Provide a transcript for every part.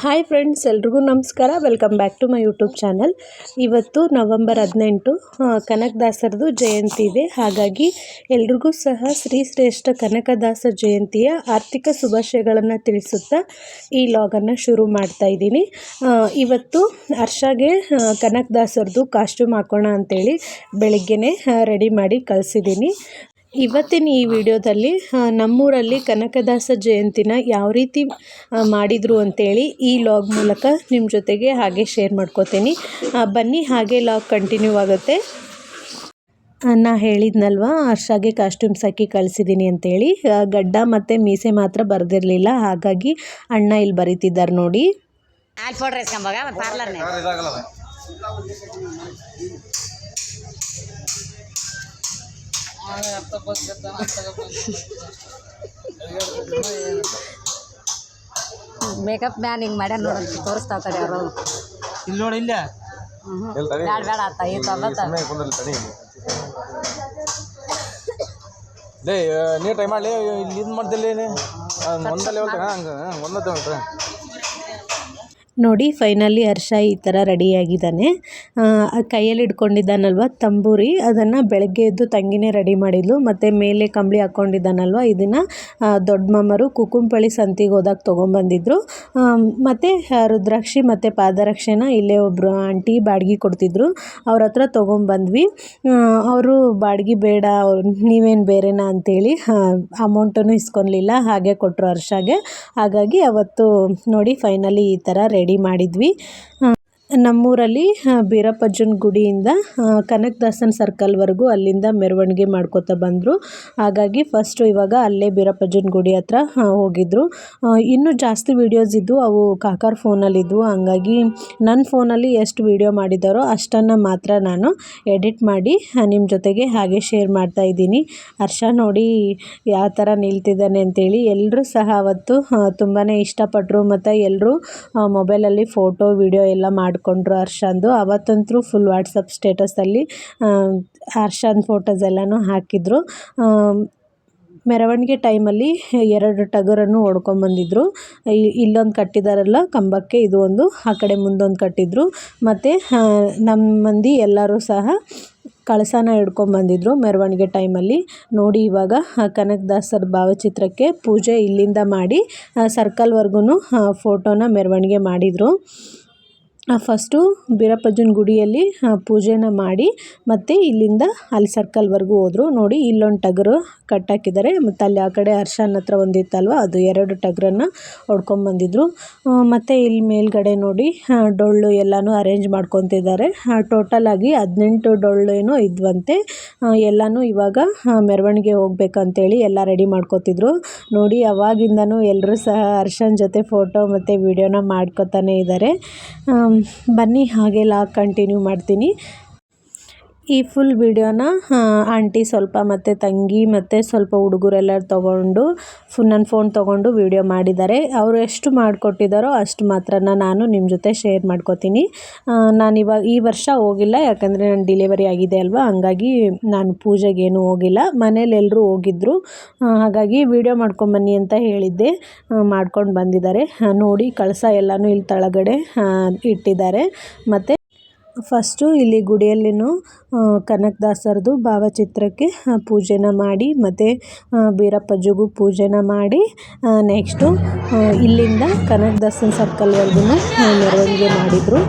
Hi friends, ಎಲ್ರಿಗೂ ನಮಸ್ಕಾರ. Welcome back to my YouTube channel ಇವತ್ತು ನವಂಬರ್ ಹದಿನೆಂಟು ಕನಕದಾಸರದು ಜಯಂತಿ ಇದೆ. ಹಾಗಾಗಿ ಎಲ್ರಿಗೂ ಸಹ ಶ್ರೀ ಶ್ರೇಷ್ಠ ಕನಕದಾಸ ಜಯಂತಿಯ ಆರ್ಥಿಕ ಶುಭಾಶಯಗಳನ್ನು ತಿಳಿಸುತ್ತಾ ಈ ಲಾಗನ್ನು ಶುರು ಮಾಡ್ತಾ ಇದ್ದೀನಿ. ಇವತ್ತು ಹರ್ಷಾಗೆ ಕನಕದಾಸರದು ಕಾಸ್ಟ್ಯೂಮ್ ಹಾಕೋಣ ಅಂತೇಳಿ ಬೆಳಿಗ್ಗೆನೇ ರೆಡಿ ಮಾಡಿ ಕಳಿಸಿದ್ದೀನಿ. ಇವತ್ತಿನ ಈ ವಿಡಿಯೋದಲ್ಲಿ ನಮ್ಮೂರಲ್ಲಿ ಕನಕದಾಸ ಜಯಂತಿನ ಯಾವ ರೀತಿ ಮಾಡಿದರು ಅಂತೇಳಿ ಈ ಲಾಗ್ ಮೂಲಕ ನಿಮ್ಮ ಜೊತೆಗೆ ಹಾಗೆ ಶೇರ್ ಮಾಡ್ಕೋತೀನಿ. ಬನ್ನಿ ಹಾಗೆ ಲಾಗ್ ಕಂಟಿನ್ಯೂ ಆಗುತ್ತೆ. ನಾನು ನಾ ಹೇಳಿದ್ನಲ್ವಾ ಅರ್ಷಾಗೆ ಕಾಸ್ಟ್ಯೂಮ್ಸ್ ಹಾಕಿ ಕಳಿಸಿದ್ದೀನಿ ಅಂತೇಳಿ. ಗಡ್ಡ ಮತ್ತು ಮೀಸೆ ಮಾತ್ರ ಬರೆದಿರಲಿಲ್ಲ ಹಾಗಾಗಿ ಅಣ್ಣ ಇಲ್ಲಿ ಬರೀತಿದ್ದಾರೆ ನೋಡಿ. ಮೇಕಪ್ ಮ್ಯಾನ್ ಹಿಂಗೆ ಮಾಡ್ಯಾರ ನೋಡೋದು ತೋರಿಸ್ತಾವ ತಡೆ ಅವರು. ಇಲ್ಲಿ ನೋಡಿ ಇಲ್ಲ. ಆತ ಈ ತೊಂಬತ್ತ ಲೇ ನೀ ಟ್ರೈ ಮಾಡಲಿ ಇಲ್ಲಿ ಇದು ಮಾಡ್ತಿಲ್ಲ ಒಂದಲ್ಲಿ ಹೋಗ್ತಾನೆ ಹಂಗೆ ಒಂದ ತಗೊಂಡ್ರೆ ನೋಡಿ ಫೈನಲಿ ಹರ್ಷ ಈ ಥರ ರೆಡಿಯಾಗಿದ್ದಾನೆ ಕೈಯಲ್ಲಿ ಇಟ್ಕೊಂಡಿದ್ದಾನಲ್ವ ತಂಬೂರಿ? ಅದನ್ನು ಬೆಳಗ್ಗೆ ಎದ್ದು ತಂಗಿನೇ ರೆಡಿ ಮಾಡಿದ್ಲು. ಮತ್ತು ಮೇಲೆ ಕಂಬಳಿ ಹಾಕ್ಕೊಂಡಿದ್ದಾನಲ್ವ ಇದನ್ನು? ದೊಡ್ಡ ಮಾಮರು ಕುಕುಂಪಳ್ಳಿ ಸಂತಿಗೆ ಹೋದಾಗ ತೊಗೊಂಬಂದಿದ್ರು. ಮತ್ತು ರುದ್ರಾಕ್ಷಿ ಮತ್ತು ಪಾದರಕ್ಷೆನ ಇಲ್ಲೇ ಒಬ್ಬರು ಆಂಟಿ ಬಾಡಿಗೆ ಕೊಡ್ತಿದ್ರು. ಅವ್ರ ಹತ್ರ ತೊಗೊಂಬಂದ್ವಿ. ಅವರು ಬಾಡಿಗೆ ಬೇಡ ನೀವೇನು ಬೇರೆನಾ ಅಂತೇಳಿ ಅಮೌಂಟನ್ನು ಇಸ್ಕೊಳ್ಲಿಲ್ಲ ಹಾಗೆ ಕೊಟ್ಟರು ಹರ್ಷಾಗೆ. ಹಾಗಾಗಿ ಅವತ್ತು ನೋಡಿ ಫೈನಲಿ ಈ ಥರ ರೆಡಿ ಮಾಡಿದ್ವಿ. ಆ, ನಮ್ಮೂರಲ್ಲಿ ಬೀರಪ್ಪಜ್ಜನ ಗುಡಿಯಿಂದ ಕನಕದಾಸನ ಸರ್ಕಲ್ವರೆಗೂ ಅಲ್ಲಿಂದ ಮೆರವಣಿಗೆ ಮಾಡ್ಕೋತಾ ಬಂದರು. ಹಾಗಾಗಿ ಫಸ್ಟು ಇವಾಗ ಅಲ್ಲೇ ಬೀರಪ್ಪಜ್ಜನ ಗುಡಿ ಹತ್ರ ಹೋಗಿದ್ದರು ಇನ್ನೂ ಜಾಸ್ತಿ ವೀಡಿಯೋಸ್ ಇದ್ದು ಅವು ಕಾಕಾರ್ ಫೋನಲ್ಲಿದ್ದವು ಹಂಗಾಗಿ ನನ್ನ ಫೋನಲ್ಲಿ ಎಷ್ಟು ವೀಡಿಯೋ ಮಾಡಿದ್ದಾರೋ ಅಷ್ಟನ್ನು ಮಾತ್ರ ನಾನು ಎಡಿಟ್ ಮಾಡಿ ನಿಮ್ಮ ಜೊತೆಗೆ ಹಾಗೆ ಶೇರ್ ಮಾಡ್ತಾ ಇದ್ದೀನಿ. ಹರ್ಷ ನೋಡಿ ಯಾವ ಥರ ನಿಲ್ತಿದ್ದಾನೆ ಅಂತೇಳಿ. ಎಲ್ಲರೂ ಸಹ ಅವತ್ತು ತುಂಬಾ ಇಷ್ಟಪಟ್ಟರು ಮತ್ತು ಎಲ್ಲರೂ ಮೊಬೈಲಲ್ಲಿ ಫೋಟೋ ವಿಡಿಯೋ ಎಲ್ಲ ಮಾಡಿಕೊಂಡ್ರು ಹರ್ಷಂದು. ಅವತ್ತಂತೂ ಫುಲ್ ವಾಟ್ಸಪ್ ಸ್ಟೇಟಸಲ್ಲಿ ಹರ್ಷನ್ ಫೋಟೋಸ್ ಎಲ್ಲನೂ ಹಾಕಿದ್ರು. ಮೆರವಣಿಗೆ ಟೈಮಲ್ಲಿ ಎರಡು ಟಗರನ್ನು ಹೊಡ್ಕೊಂಬಂದಿದ್ರು ಇ- ಇಲ್ಲೊಂದು ಕಟ್ಟಿದಾರಲ್ಲ, ಕಂಬಕ್ಕೆ ಇದು ಒಂದು, ಆ ಕಡೆ ಮುಂದೊಂದು ಕಟ್ಟಿದ್ರು. ಮತ್ತು ನಮ್ಮ ಮಂದಿ ಎಲ್ಲರೂ ಸಹ ಕಳಸನ ಹಿಡ್ಕೊಂಬಂದಿದ್ರು ಮೆರವಣಿಗೆ ಟೈಮಲ್ಲಿ ನೋಡಿ ಇವಾಗ ಕನಕದಾಸರ ಭಾವಚಿತ್ರಕ್ಕೆ ಪೂಜೆ ಇಲ್ಲಿಂದ ಮಾಡಿ ಸರ್ಕಲ್ವರೆಗೂ ಫೋಟೋನ ಮೆರವಣಿಗೆ ಮಾಡಿದರು. ಫಸ್ಟು ಬೀರಪ್ಪಜ್ಜನ ಗುಡಿಯಲ್ಲಿ ಪೂಜೆನ ಮಾಡಿ, ಮತ್ತು ಇಲ್ಲಿಂದ ಅಲ್ಲಿ ಸರ್ಕಲ್ವರೆಗೂ ಹೋದರು. ನೋಡಿ, ಇಲ್ಲೊಂದು ಟಗರು ಕಟ್ಟಾಕಿದ್ದಾರೆ. ಮತ್ತು ಅಲ್ಲಿ ಆ ಕಡೆ ಅರ್ಶನ ಹತ್ರ ಒಂದಿತ್ತಲ್ವ, ಅದು ಎರಡು ಟಗರನ್ನು ಹೊಡ್ಕೊಂಬಂದಿದ್ರು ಮತ್ತು ಇಲ್ಲಿ ಮೇಲ್ಗಡೆ ನೋಡಿ ಡೊಳ್ಳು ಎಲ್ಲನೂ ಅರೇಂಜ್ ಮಾಡ್ಕೊತಿದ್ದಾರೆ. ಟೋಟಲ್ ಆಗಿ ಹದಿನೆಂಟು ಡೊಳ್ಳು ಏನೋ ಇದ್ವಂತೆ. ಎಲ್ಲನೂ ಇವಾಗ ಮೆರವಣಿಗೆ ಹೋಗ್ಬೇಕಂತೇಳಿ ಎಲ್ಲ ರೆಡಿ ಮಾಡ್ಕೊತಿದ್ರು. ನೋಡಿ, ಅವಾಗಿಂದನೂ ಎಲ್ಲರೂ ಸಹ ಅರ್ಶನ್ ಜೊತೆ ಫೋಟೋ ಮತ್ತು ವಿಡಿಯೋನ ಮಾಡ್ಕೊತಾನೆ ಇದ್ದಾರೆ. ಬನ್ನಿ ಹಾಗೆಲ್ಲ ಕಂಟಿನ್ಯೂ ಮಾಡ್ತೀನಿ. ಈ ಫುಲ್ ವಿಡಿಯೋನ ಆಂಟಿ ಸ್ವಲ್ಪ ಮತ್ತು ತಂಗಿ ಮತ್ತು ಸ್ವಲ್ಪ ಹುಡುಗರೆಲ್ಲ ತೊಗೊಂಡು ಫುಲ್ ನನ್ನ ಫೋನ್ ತೊಗೊಂಡು ವಿಡಿಯೋ ಮಾಡಿದ್ದಾರೆ. ಅವರು ಎಷ್ಟು ಮಾಡಿಕೊಟ್ಟಿದ್ದಾರೋ ಅಷ್ಟು ಮಾತ್ರನ ನಾನು ನಿಮ್ಮ ಜೊತೆ ಶೇರ್ ಮಾಡ್ಕೋತೀನಿ. ನಾನು ಇವಾಗ, ಈ ವರ್ಷ ಹೋಗಿಲ್ಲ, ಯಾಕಂದರೆ ನಾನು ಡಿಲಿವರಿ ಆಗಿದೆ ಅಲ್ವಾ? ಹಂಗಾಗಿ ನಾನು ಪೂಜೆಗೇನು ಹೋಗಿಲ್ಲ. ಮನೇಲಿ ಎಲ್ಲರೂ ಹೋಗಿದ್ದರು ಹಾಗಾಗಿ ವಿಡಿಯೋ ಮಾಡ್ಕೊಂಬನ್ನಿ ಅಂತ ಹೇಳಿದ್ದೆ. ಮಾಡ್ಕೊಂಡು ಬಂದಿದ್ದಾರೆ. ನೋಡಿ, ಕಳಸ ಎಲ್ಲನೂ ಇಲ್ಲಿ ತಳಗಡೆ ಇಟ್ಟಿದ್ದಾರೆ. ಮತ್ತು ಫಸ್ಟು ಇಲ್ಲಿ ಗುಡಿಯಲ್ಲಿನೂ ಕನಕದಾಸರದು ಭಾವಚಿತ್ರಕ್ಕೆ ಪೂಜೆನ ಮಾಡಿ, ಮತ್ತು ಬೀರಪ್ಪಜ್ಜಿಗೂ ಪೂಜೆನ ಮಾಡಿ ನೆಕ್ಸ್ಟು ಇಲ್ಲಿಂದ ಕನಕದಾಸನ ಸರ್ಕಲ್ವರೆಗೂ ಮೆರವಣಿಗೆ ಮಾಡಿದರು.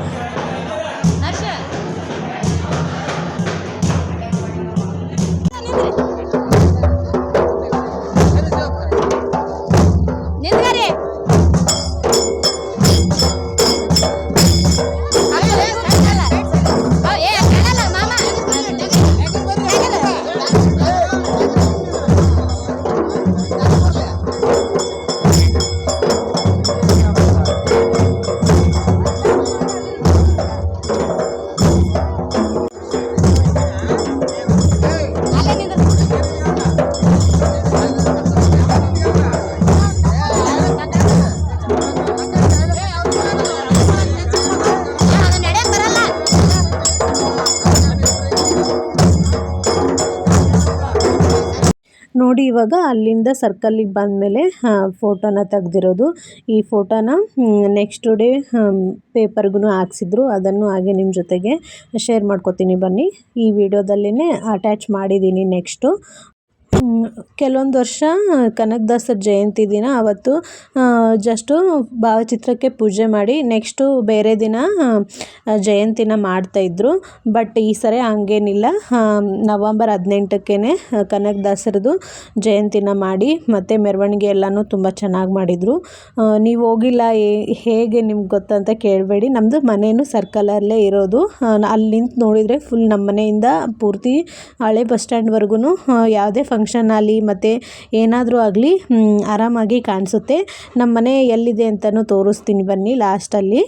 ನೋಡಿ ಇವಾಗ ಅಲ್ಲಿಂದ ಸರ್ಕಲ್ಲಿಗೆ ಬಂದಮೇಲೆ ಫೋಟೋನ ತೆಗ್ದಿರೋದು. ಈ ಫೋಟೋನ ನೆಕ್ಸ್ಟ್ ಡೇ ಪೇಪರ್ಗೂ ಹಾಕ್ಸಿದ್ರು. ಅದನ್ನು ಹಾಗೆ ನಿಮ್ಮ ಜೊತೆಗೆ ಶೇರ್ ಮಾಡ್ಕೋತೀನಿ ಬನ್ನಿ. ಈ ವಿಡಿಯೋದಲ್ಲಿನೇ ಅಟ್ಯಾಚ್ ಮಾಡಿದ್ದೀನಿ ನೆಕ್ಸ್ಟು ಕೆಲವೊಂದು ವರ್ಷ ಕನಕದಾಸರ ಜಯಂತಿ ದಿನ ಅವತ್ತು ಜಸ್ಟು ಭಾವಚಿತ್ರಕ್ಕೆ ಪೂಜೆ ಮಾಡಿ ನೆಕ್ಸ್ಟು ಬೇರೆ ದಿನ ಜಯಂತಿನ ಮಾಡ್ತಾಯಿದ್ರು ಬಟ್ ಈ ಸರಿ ಹಂಗೇನಿಲ್ಲ. ನವಂಬರ್ ಹದಿನೆಂಟಕ್ಕೇ ಕನಕದಾಸರದು ಜಯಂತಿನ ಮಾಡಿ ಮತ್ತು ಮೆರವಣಿಗೆ ಎಲ್ಲನೂ ತುಂಬ ಚೆನ್ನಾಗಿ ಮಾಡಿದರು. ನೀವು ಹೋಗಿಲ್ಲ ಹೇಗೆ ನಿಮ್ಗೆ ಗೊತ್ತಂತ ಕೇಳಬೇಡಿ. ನಮ್ಮದು ಮನೇನು ಸರ್ಕಲಲ್ಲೇ ಇರೋದು. ಅಲ್ಲಿ ನಿಂತು ನೋಡಿದರೆ ಫುಲ್ ನಮ್ಮ ಮನೆಯಿಂದ ಪೂರ್ತಿ ಹಳೆ ಬಸ್ ಸ್ಟ್ಯಾಂಡ್ವರೆಗೂ ಯಾವುದೇ ಫಂಕ್ಷನ್ ಆಗಲಿ ಮತ್ತು ಏನಾದರೂ ಆಗಲಿ ಆರಾಮಾಗಿ ಕಾಣಿಸುತ್ತೆ. ನಮ್ಮ ಮನೆ ಎಲ್ಲಿದೆ ಅಂತಲೂ ತೋರಿಸ್ತೀನಿ ಬನ್ನಿ ಲಾಸ್ಟಲ್ಲಿ.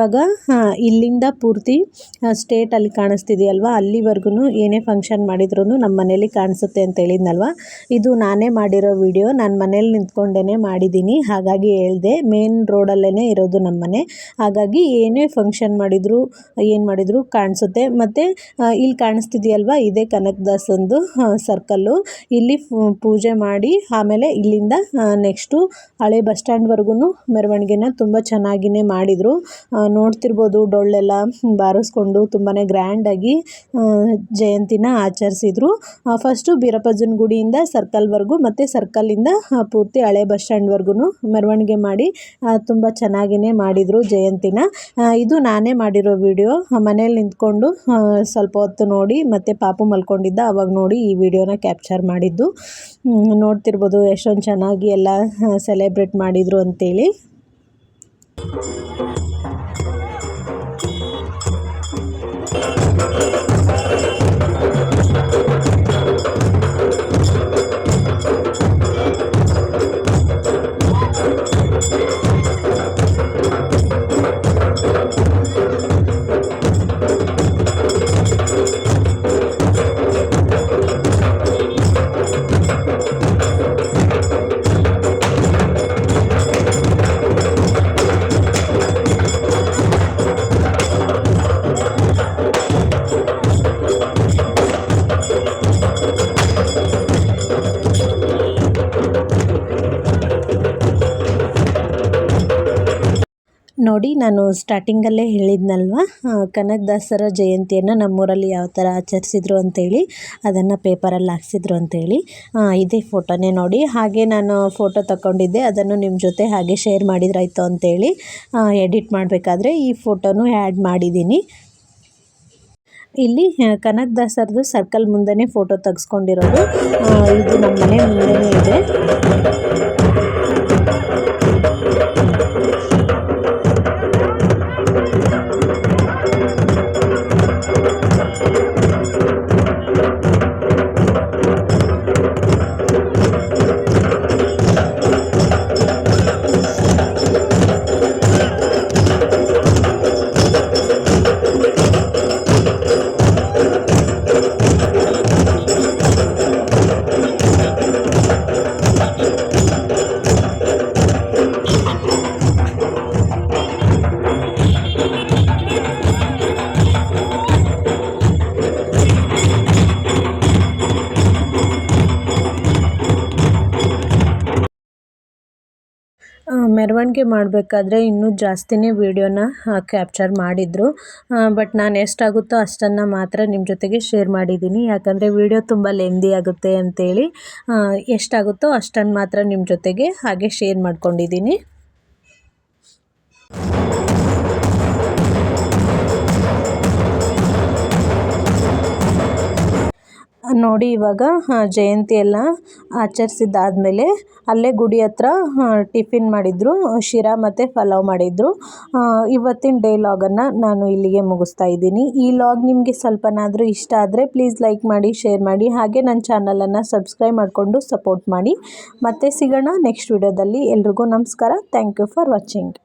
ಇವಾಗ ಇಲ್ಲಿಂದ ಪೂರ್ತಿ ಸ್ಟೇಟಲ್ಲಿ ಕಾಣಿಸ್ತಿದೆಯಲ್ವಾ ಅಲ್ಲಿವರೆಗೂ ಏನೇ ಫಂಕ್ಷನ್ ಮಾಡಿದ್ರು ನಮ್ಮ ಮನೇಲಿ ಕಾಣಿಸುತ್ತೆ ಅಂತ ಹೇಳಿದ್ನಲ್ವ? ಇದು ನಾನೇ ಮಾಡಿರೋ ವಿಡಿಯೋ ನಾನು ಮನೇಲಿ ನಿಂತ್ಕೊಂಡೇ ಮಾಡಿದ್ದೀನಿ ಹಾಗಾಗಿ ಹೇಳಿದೆ ಮೇನ್ ರೋಡಲ್ಲೇ ಇರೋದು ನಮ್ಮ ಮನೆ. ಹಾಗಾಗಿ ಏನೇ ಫಂಕ್ಷನ್ ಮಾಡಿದ್ರು, ಏನು ಮಾಡಿದ್ರು ಕಾಣಿಸುತ್ತೆ. ಮತ್ತು ಇಲ್ಲಿ ಕಾಣಿಸ್ತಿದೆಯಲ್ವಾ? ಇದೇ ಕನಕದಾಸಂದು ಸರ್ಕಲ್ಲು ಇಲ್ಲಿ ಪೂಜೆ ಮಾಡಿ, ಆಮೇಲೆ ಇಲ್ಲಿಂದ ನೆಕ್ಸ್ಟು ಹಳೆ ಬಸ್ ಸ್ಟ್ಯಾಂಡ್ವರೆಗೂ ಮೆರವಣಿಗೆನ ತುಂಬ ಚೆನ್ನಾಗಿಯೇ ಮಾಡಿದರು. ನೋಡ್ತಿರ್ಬೋದು ಡೊಳ್ಳೆಲ್ಲ ಬಾರಿಸ್ಕೊಂಡು ತುಂಬಾ ಗ್ರ್ಯಾಂಡಾಗಿ ಜಯಂತಿನ ಆಚರಿಸಿದ್ರು. ಫಸ್ಟು ಬೀರಪ್ಪಜ್ಜನ ಗುಡಿಯಿಂದ ಸರ್ಕಲ್ವರೆಗೂ ಮತ್ತು ಸರ್ಕಲ್ಲಿಂದ ಪೂರ್ತಿ ಹಳೆ ಬಸ್ ಸ್ಟ್ಯಾಂಡ್ವರೆಗೂ ಮೆರವಣಿಗೆ ಮಾಡಿ ತುಂಬ ಚೆನ್ನಾಗಿಯೇ ಮಾಡಿದರು ಜಯಂತಿನ. ಇದು ನಾನೇ ಮಾಡಿರೋ ವಿಡಿಯೋ ಮನೇಲಿ ನಿಂತ್ಕೊಂಡು ಸ್ವಲ್ಪ ಹೊತ್ತು ನೋಡಿ ಮತ್ತು ಪಾಪು ಮಲ್ಕೊಂಡಿದ್ದ ಅವಾಗ ನೋಡಿ ಈ ವಿಡಿಯೋನ ಕ್ಯಾಪ್ಚರ್ ಮಾಡಿದ್ದು. ನೋಡ್ತಿರ್ಬೋದು ಎಷ್ಟೊಂದು ಚೆನ್ನಾಗಿ ಎಲ್ಲ ಸೆಲೆಬ್ರೇಟ್ ಮಾಡಿದರು ಅಂತೇಳಿ. ನೋಡಿ, ನಾನು ಸ್ಟಾರ್ಟಿಂಗಲ್ಲೇ ಹೇಳಿದ್ನಲ್ವ? ಕನಕದಾಸರ ಜಯಂತಿಯನ್ನು ನಮ್ಮೂರಲ್ಲಿ ಯಾವ ಥರ ಆಚರಿಸಿದ್ರು ಅಂತೇಳಿ, ಅದನ್ನು ಪೇಪರಲ್ಲಿ ಹಾಕ್ಸಿದ್ರು ಅಂತೇಳಿ ಇದೇ ಫೋಟೋನೇ ನೋಡಿ. ಹಾಗೆ ನಾನು ಫೋಟೋ ತಗೊಂಡಿದ್ದೆ ಅದನ್ನು ನಿಮ್ಮ ಜೊತೆ ಹಾಗೆ ಶೇರ್ ಮಾಡಿದ್ರಾಯ್ತು ಅಂತೇಳಿ ಎಡಿಟ್ ಮಾಡಬೇಕಾದ್ರೆ ಈ ಫೋಟೋನು ಆ್ಯಡ್ ಮಾಡಿದ್ದೀನಿ ಇಲ್ಲಿ ಕನಕದಾಸರದು ಸರ್ಕಲ್ ಮುಂದೆ ಫೋಟೋ ತೆಗೆಸ್ಕೊಂಡಿರೋದು ಇದು ನಮ್ಮ ಮನೆ ಮುಂದೆನೇ ಇದೆ. ಮೆರವಣಿಗೆ ಮಾಡಬೇಕಾದ್ರೆ ಇನ್ನೂ ಜಾಸ್ತಿನೇ ವೀಡಿಯೋನ ಕ್ಯಾಪ್ಚರ್ ಮಾಡಿದರು. ಬಟ್ ನಾನು ಎಷ್ಟಾಗುತ್ತೋ ಅಷ್ಟನ್ನು ಮಾತ್ರ ನಿಮ್ಮ ಜೊತೆಗೆ ಶೇರ್ ಮಾಡಿದ್ದೀನಿ ಯಾಕಂದರೆ ವಿಡಿಯೋ ತುಂಬ ಲೆಂದಿ ಆಗುತ್ತೆ ಅಂತೇಳಿ ಎಷ್ಟಾಗುತ್ತೋ ಅಷ್ಟನ್ನು ಮಾತ್ರ ನಿಮ್ಮ ಜೊತೆಗೆ ಹಾಗೆ ಶೇರ್ ಮಾಡ್ಕೊಂಡಿದ್ದೀನಿ ನೋಡಿ ಇವಾಗ ಜಯಂತಿ ಎಲ್ಲ ಆಚರಿಸಿದ್ದಾದಮೇಲೆ ಅಲ್ಲೇ ಗುಡಿ ಹತ್ರ ಟಿಫಿನ್ ಮಾಡಿದರು, ಶಿರಾ ಮತ್ತು ಪಲಾವ್ ಮಾಡಿದರು. ಇವತ್ತಿನ ಡೇ ಲಾಗನ್ನು ನಾನು ಇಲ್ಲಿಗೆ ಮುಗಿಸ್ತಾ ಇದ್ದೀನಿ. ಈ ಲಾಗ್ ನಿಮಗೆ ಸ್ವಲ್ಪನಾದರೂ ಇಷ್ಟ ಆದರೆ ಪ್ಲೀಸ್ ಲೈಕ್ ಮಾಡಿ ಶೇರ್ ಮಾಡಿ, ಹಾಗೆ ನನ್ನ ಚಾನಲನ್ನು ಸಬ್ಸ್ಕ್ರೈಬ್ ಮಾಡಿಕೊಂಡು ಸಪೋರ್ಟ್ ಮಾಡಿ. ಮತ್ತೆ ಸಿಗೋಣ ನೆಕ್ಸ್ಟ್ ವಿಡಿಯೋದಲ್ಲಿ ಎಲ್ರಿಗೂ ನಮಸ್ಕಾರ. Thank you for watching